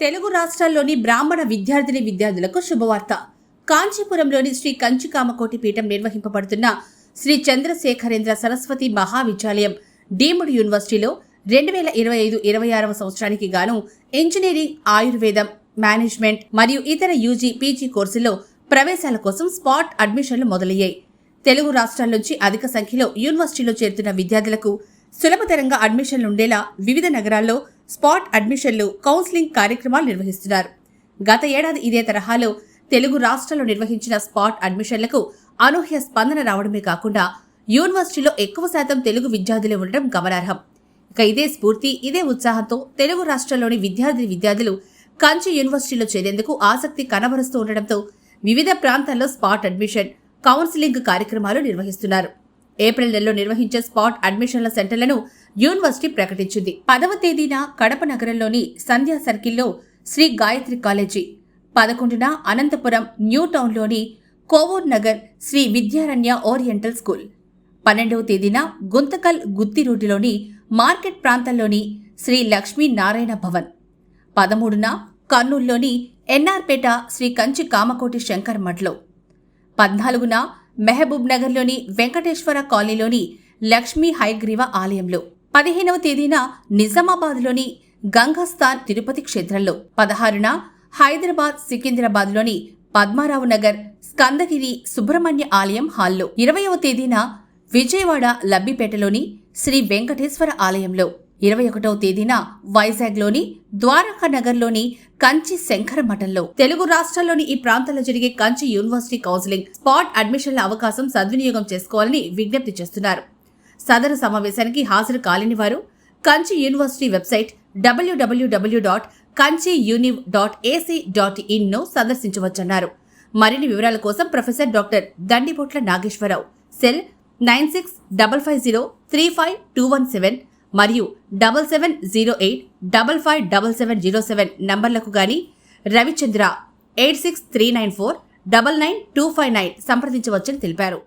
Telugu రాష్ట్రాల్లోని బ్రాహ్మణ విద్యార్థిని విద్యార్థులకు శుభవార్త. కాంచీపురంలోని శ్రీ కంచికామకోటి పీఠం నిర్వహింపబడుతున్న శ్రీ చంద్రశేఖరేంద్ర సరస్వతి మహావిద్యాలయం డీమ్డ్ యూనివర్సిటీలో రెండు వేల ఇరవై ఐదు ఇరవై ఆరవ సంవత్సరానికి గాను ఇంజనీరింగ్ ఆయుర్వేదం మేనేజ్మెంట్ మరియు ఇతర యూజీ పీజీ కోర్సుల్లో ప్రవేశాల కోసం స్పాట్ అడ్మిషన్లు మొదలయ్యాయి. తెలుగు రాష్ట్రాల నుంచి అధిక సంఖ్యలో యూనివర్సిటీలో చేరుతున్న విద్యార్థులకు సులభతరంగా అడ్మిషన్లు ఉండేలా వివిధ నగరాల్లో స్పాట్ అడ్మిషన్లు కౌన్సిలింగ్ కార్యక్రమాలు నిర్వహిస్తున్నారు. గత ఏడాది ఇదే తరహాలో తెలుగు రాష్ట్రాల్లో నిర్వహించిన స్పాట్ అడ్మిషన్లకు అనూహ్య స్పందన రావడమే కాకుండా యూనివర్సిటీలో ఎక్కువ శాతం తెలుగు విద్యార్థులే ఉండడం గమనార్హం. ఇక ఇదే స్ఫూర్తి ఇదే ఉత్సాహంతో తెలుగు రాష్ట్రాల్లోని విద్యార్థి విద్యార్థులు కంచి యూనివర్సిటీలో చేరేందుకు ఆసక్తి కనబరుస్తూ ఉండడంతో వివిధ ప్రాంతాల్లో స్పాట్ అడ్మిషన్ కౌన్సిలింగ్ కార్యక్రమాలు నిర్వహిస్తున్నారు. ఏప్రిల్ నెలలో నిర్వహించే స్పాట్ అడ్మిషన్ల సెంటర్లను యూనివర్సిటీ ప్రకటించింది. పదవ తేదీన కడప నగరంలోని సంధ్యా సర్కిల్లో శ్రీ గాయత్రి కాలేజీ. పదకొండున అనంతపురం న్యూ టౌన్లోని కోవూర్ నగర్ శ్రీ విద్యారణ్య ఓరియంటల్ స్కూల్. పన్నెండవ తేదీన గుంతకల్ గుత్తి రోడ్డులోని మార్కెట్ ప్రాంతంలోని శ్రీ లక్ష్మీ నారాయణ భవన్. పదమూడున కర్నూలులోని ఎన్ఆర్పేట శ్రీ కంచి కామకోటి శంకర్ మఠ్లో. పద్నాలుగున మెహబూబ్ నగర్లోని వెంకటేశ్వర కాలనీలోని లక్ష్మీ హైగ్రీవ ఆలయంలో. పదిహేనవ తేదీన నిజామాబాద్లోని గంగాస్థాన్ తిరుపతి క్షేత్రంలో పదహారున హైదరాబాద్ సికింద్రాబాద్లోని పద్మారావు నగర్ స్కందగిరి సుబ్రహ్మణ్య ఆలయం హాల్లో. ఇరవయవ తేదీన విజయవాడ లబ్బిపేటలోని శ్రీ వెంకటేశ్వర ఆలయంలో. ఇరవై ఒకటవ తేదీన వైజాగ్లోని ద్వారకా నగర్లోని కంచి శంకర మఠంలో. తెలుగు రాష్ట్రాల్లోని ఈ ప్రాంతాల్లో జరిగే కంచి యూనివర్సిటీ కౌన్సిలింగ్ స్పాట్ అడ్మిషన్ల అవకాశం సద్వినియోగం చేసుకోవాలని విజ్ఞప్తి చేస్తున్నారు. సదరు సమావేశానికి హాజరు కాలేని వారు Kanchi university website WWW dot Kanchi univ dot AC dot ఇన్ను సందర్శించవచ్చన్నారు. మరిన్ని వివరాల కోసం professor doctor Dandibotla Nageswara Rao. Cell nine six double five zero three five two one seven మరియు double seven zero eight double five double seven zero seven నంబర్లకు గాని Ravichandra eight six three nine four double nine two five nine సంప్రదించవచ్చని తెలిపారు.